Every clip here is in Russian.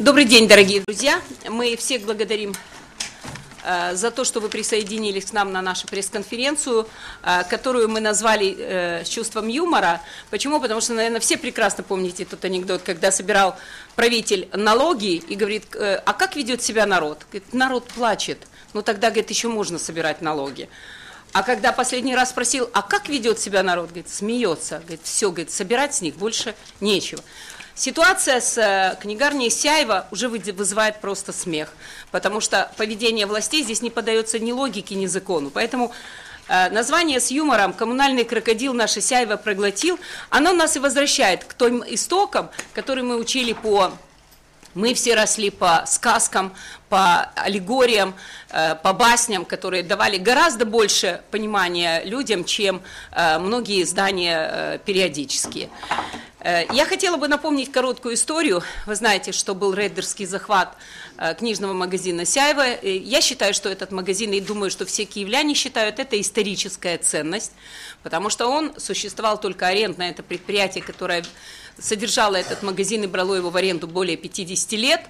Добрый день, дорогие друзья. Мы всех благодарим э, за то, что вы присоединились к нам на нашу пресс-конференцию, э, которую мы назвали э, с чувством юмора. Почему? Потому что, наверное, все прекрасно помните тот анекдот, когда собирал правитель налоги и говорит, а как ведет себя народ? Говорит, народ плачет. Ну тогда, говорит, еще можно собирать налоги. А когда последний раз спросил, а как ведет себя народ, говорит, смеется, говорит, все, говорит, собирать с них больше нечего. Ситуация с э, книгарней Сяева уже вызывает просто смех, потому что поведение властей здесь не подается ни логике, ни закону. Поэтому э, название с юмором «Коммунальный крокодил наша Сяева проглотил», оно нас и возвращает к тем истокам, которые мы учили по мы все росли по сказкам, по аллегориям, э, по басням, которые давали гораздо больше понимания людям, чем многие издания периодические. Э, я хотела бы напомнить короткую историю. Вы знаете, что был рейдерский захват э, книжного магазина Сяева. Я считаю, что этот магазин, и думаю, что все киевляне считают, это историческая ценность, потому что он существовал только арендно, это предприятие, которое содержало этот магазин и брало его в аренду более 50 лет.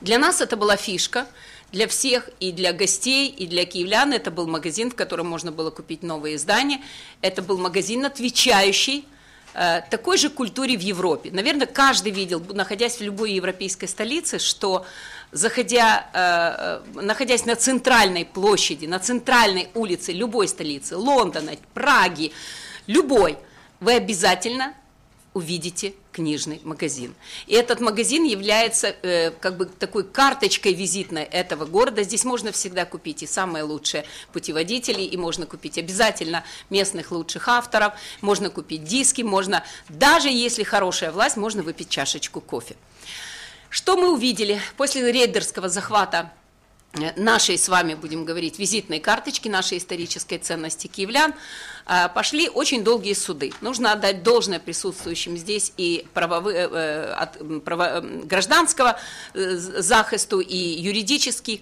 Для нас это была фишка, для всех, и для гостей, и для киевлян. Это был магазин, в котором можно было купить новые издания. Это был магазин, отвечающий Э, такой же культуре в Европе. Наверное, каждый видел, находясь в любой европейской столице, что заходя, э, э, находясь на центральной площади, на центральной улице любой столицы, Лондона, Праги, любой, вы обязательно увидите книжный магазин. И этот магазин является э, как бы такой карточкой визитной этого города. Здесь можно всегда купить и самые лучшие путеводители, и можно купить обязательно местных лучших авторов, можно купить диски, можно, даже если хорошая власть, можно выпить чашечку кофе. Что мы увидели после рейдерского захвата нашей с вами, будем говорить, визитной карточки, нашей исторической ценности киевлян, э, пошли очень долгие суды. Нужно отдать должное присутствующим здесь и правовы, э, от, право, гражданского захисту и юридических.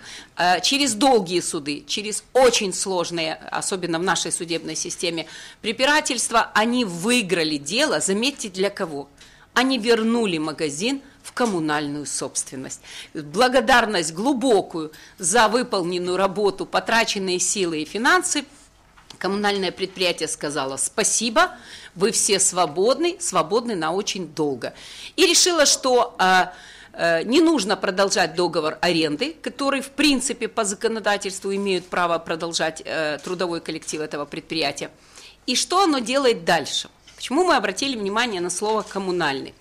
Через долгие суды, через очень сложные, особенно в нашей судебной системе, препирательства, они выиграли дело, заметьте, для кого? Они вернули магазин в коммунальную собственность. Благодарность глубокую за выполненную работу, потраченные силы и финансы коммунальное предприятие сказало спасибо, вы все свободны, свободны на очень долго. И решила, что а, а, не нужно продолжать договор аренды, который в принципе по законодательству имеют право продолжать а, трудовой коллектив этого предприятия. И что оно делает дальше? Почему мы обратили внимание на слово коммунальный?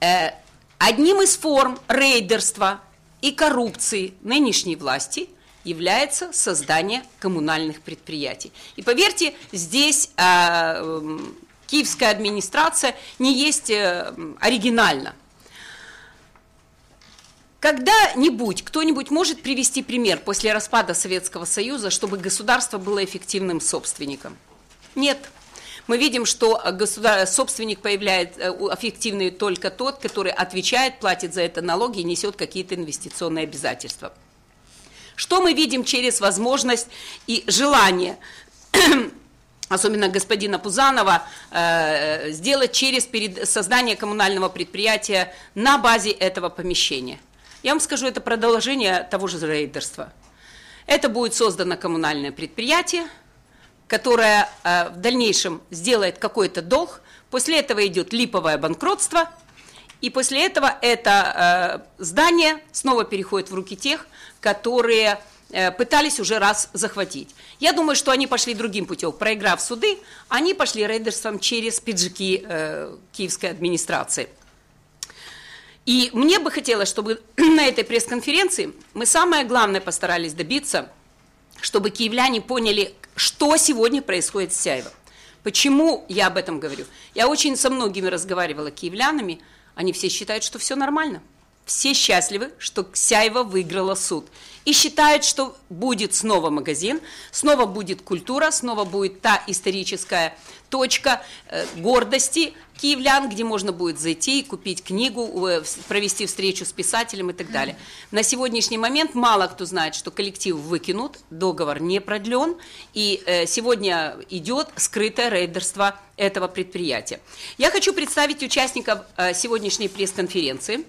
Э, одним из форм рейдерства и коррупции нынешней власти является создание коммунальных предприятий. И поверьте, здесь э, киевская администрация не есть э, оригинальна. Когда-нибудь кто-нибудь может привести пример после распада Советского Союза, чтобы государство было эффективным собственником? Нет. Мы видим, что государ... собственник появляется э, эффективный только тот, который отвечает, платит за это налоги и несет какие-то инвестиционные обязательства. Что мы видим через возможность и желание особенно господина Пузанова, э, сделать через создание коммунального предприятия на базе этого помещения. Я вам скажу, это продолжение того же рейдерства. Это будет создано коммунальное предприятие, которая э, в дальнейшем сделает какой-то долг, после этого идет липовое банкротство, и после этого это э, здание снова переходит в руки тех, которые э, пытались уже раз захватить. Я думаю, что они пошли другим путем. Проиграв суды, они пошли рейдерством через пиджаки киевской администрации. И мне бы хотелось, чтобы на этой пресс-конференции мы самое главное постарались добиться, чтобы киевляне поняли, что сегодня происходит с Сяевом. Почему я об этом говорю? Я очень со многими разговаривала киевлянами, они все считают, что все нормально. Все счастливы, что Ксяева выиграла суд. И считают, что будет снова магазин, снова будет культура, снова будет та историческая точка э, гордости киевлян, где можно будет зайти, купить книгу, э, провести встречу с писателем и так далее. На сегодняшний момент мало кто знает, что коллектив выкинут, договор не продлен, и э, сегодня идет скрытое рейдерство этого предприятия. Я хочу представить участников сегодняшней пресс-конференции.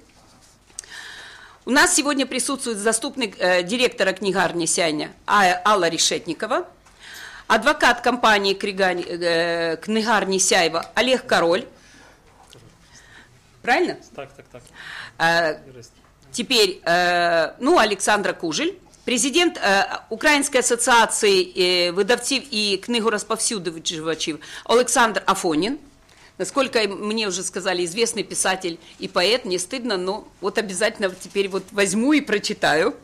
У нас сегодня присутствует заступник э, директора книгарни «Сяйня» А- Алла Решетникова, адвокат компании «Кригань- э, книгарни Сяева Олег Король. Правильно? Так, так, так. Э, Юрист. Теперь, э, ну, Олександра Кужель, президент е, Української асоціації е, видавців і книгорозповсюдувачів Олександр Афонін. Насколько мне уже сказали, известный писатель и поэт, не стыдно, но вот обязательно теперь вот возьму и прочитаю.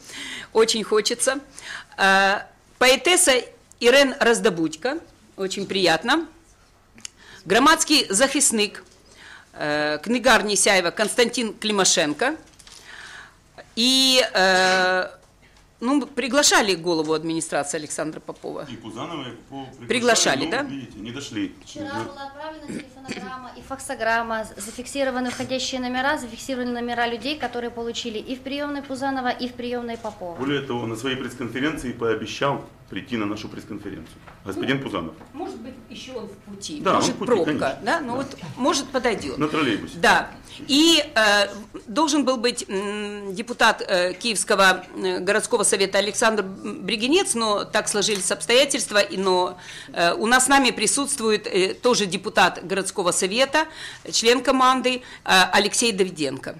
Очень хочется. Э, Поэтесса Ирен Раздобудько, очень приятно. Громадский захисник э, книгарни Сяева Константин Климашенко. И э, ну, приглашали голову администрации Александра Попова. И Пузанова, и Попова Приглашали, но, да? Видите, не дошли. Вчера была отправлена телефонограмма и факсограмма, зафиксированы входящие номера, зафиксированы номера людей, которые получили и в приемной Пузанова, и в приемной Попова. Более того, на своей пресс-конференции пообещал прийти на нашу пресс-конференцию. Господин Пузанов. Может быть, еще он в пути, Да, может, он в пути, пробка, конечно. да, ну вот, может, подойдет. На троллейбусе. Да. И э, должен был быть м, депутат э, Киевского э, городского совета Александр Бригинец, но так сложились обстоятельства, и, но э, у нас с нами присутствует э, тоже депутат городского совета, член команды э, Алексей Давиденко.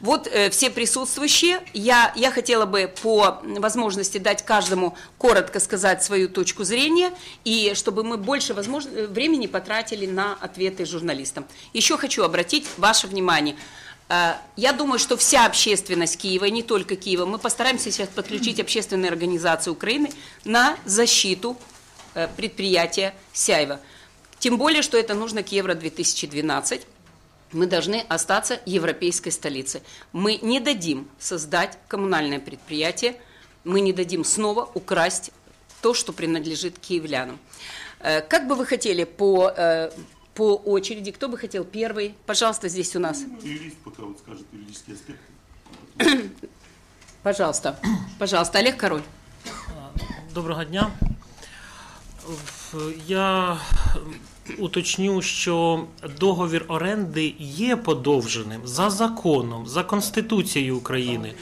Вот все присутствующие. Я, я хотела бы по возможности дать каждому коротко сказать свою точку зрения, и чтобы мы больше возможно, времени потратили на ответы журналистам. Еще хочу обратить ваше внимание. Э, Я думаю, что вся общественность Киева, не только Киева, мы постараемся сейчас подключить общественные организации Украины на защиту э, предприятия Сяева. Тем более, что это нужно к Евро-2012 мы должны остаться европейской столицей. Мы не дадим создать коммунальное предприятие, мы не дадим снова украсть то, что принадлежит киевлянам. Э, Как бы вы хотели по, э, по очереди, кто бы хотел первый? Пожалуйста, здесь у нас. Юрист пока вот скажет юридические аспекты. Пожалуйста, пожалуйста, Олег Король. Доброго дня. В- Я уточню, що договір оренди є подовженим за законом, за Конституцією України.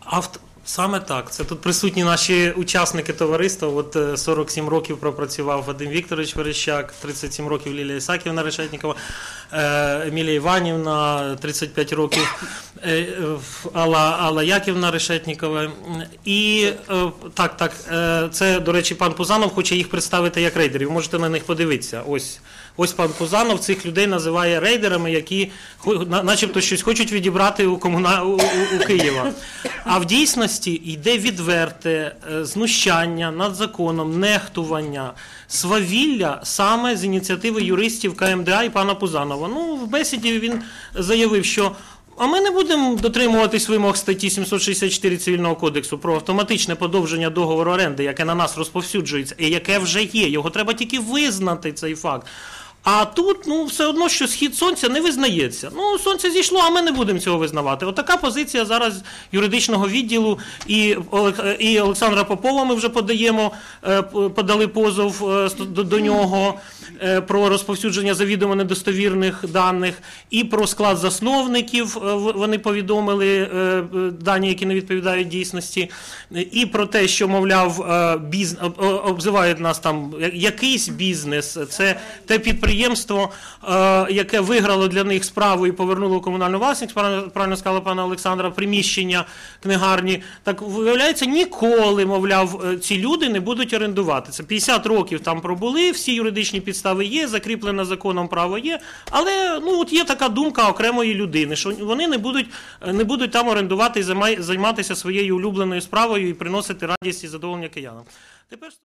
Авт... Саме так. Це тут присутні наші учасники товариства. От е, 47 років пропрацював Вадим Вікторович Верещак, 37 років Лілія Ісаківна Решетнікова, е, Емілія Іванівна, 35 років е, е, Алла, Алла Яківна Решетнікова. І е, так, так, е, це, до речі, пан Пузанов хоче їх представити як рейдерів. Можете на них подивитися. Ось. Ось пан Пузанов цих людей називає рейдерами, які начебто щось хочуть відібрати у, комуна... у, у, Києва. А в дійсності йде відверте е, знущання над законом, нехтування, свавілля саме з ініціативи юристів КМДА і пана Пузанова. Ну, в бесіді він заявив, що. А ми не будемо дотримуватись вимог статті 764 Цивільного кодексу про автоматичне подовження договору оренди, яке на нас розповсюджується, і яке вже є. Його треба тільки визнати цей факт. А тут ну все одно, що схід сонця не визнається. Ну, сонце зійшло, а ми не будемо цього визнавати. Отака позиція зараз юридичного відділу і, і Олександра Попова. Ми вже подаємо, е, подали позов е, до, до нього е, про розповсюдження завідомо недостовірних даних, і про склад засновників. Вони повідомили дані, які не відповідають дійсності, і про те, що мовляв, е, біз... обзивають нас там якийсь бізнес. Це те підприємство, е, яке виграло для них справу і повернуло комунальну власність. Правильно правильно сказала пана Олександра, приміщення книгарні. Так виявляється, ніколи, мовляв, е, ці люди не будуть орендувати. Це 50 років там пробули, всі юридичні підстави є, закріплене законом право є. Але ну от є така думка окремої людини, що вони не будуть, е, не будуть там орендувати і займатися своєю улюбленою справою і приносити радість і задоволення киянам. Тепер